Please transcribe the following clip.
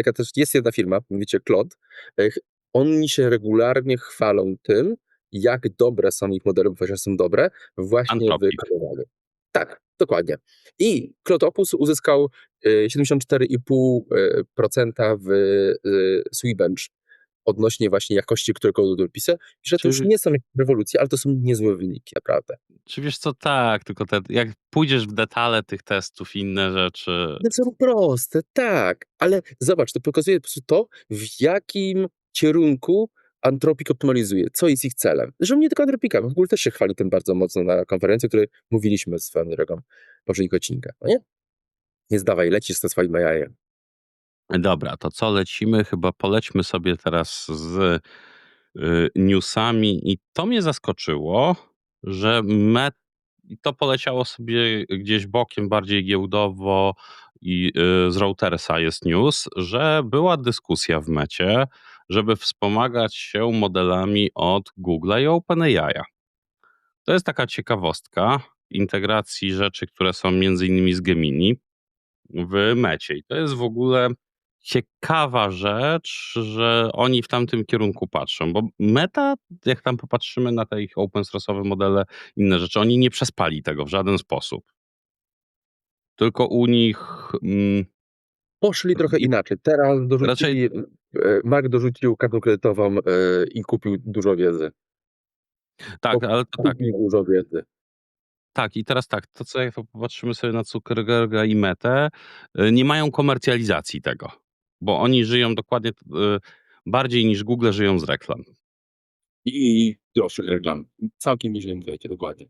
rynek, a też jest jedna firma, mianowicie Claude. E, oni się regularnie chwalą tym, jak dobre są ich modele, bo że są dobre właśnie w Anthropic. kodowaniu. Tak, dokładnie. I Claude Opus uzyskał, y, 74,5 y, procenta w, y, Seabench odnośnie właśnie jakości, które kodu dopisał, i że to już nie są jakieś rewolucje, ale to są niezłe wyniki, naprawdę. czy wiesz co, tak, tylko te jak pójdziesz w detale tych testów inne rzeczy One są proste, tak, ale zobacz, to pokazuje po prostu to, w jakim kierunku Anthropic optymalizuje, co jest ich celem. Zresztą nie tylko Anthropica, Google też się chwali tym bardzo mocno na konferencji, o której mówiliśmy swoją drogą w poprzednich odcinkach, no nie? Więc dawaj, lecisz ze swoim AI-em. Dobra, to co lecimy? Chyba polećmy sobie teraz z, y, newsami i to mnie zaskoczyło, że Met i to poleciało sobie gdzieś bokiem bardziej giełdowo i, y, z Reutersa jest news, że była dyskusja w Mecie, żeby wspomagać się modelami od Google'a i OpenAI'a. To jest taka ciekawostka integracji rzeczy, które są między innymi z Gemini w Mecie i to jest w ogóle ciekawa rzecz, że oni w tamtym kierunku patrzą, bo Meta, jak tam popatrzymy na te ich open source'owe modele, inne rzeczy, oni nie przespali tego w żaden sposób. Tylko u nich, mm Poszli trochę i inaczej. Teraz dorzucili, raczej e, Mark dorzucił kartę kredytową, i kupił dużo wiedzy. Tak, ale to tak. Dużo wiedzy. Tak, i teraz tak, to co jak popatrzymy sobie na Zuckerberga i Metę, y, nie mają komercjalizacji tego, bo oni żyją dokładnie, y, bardziej niż Google żyją z reklam. I droższych reklam. Całkiem nieźle wejdzie, dokładnie.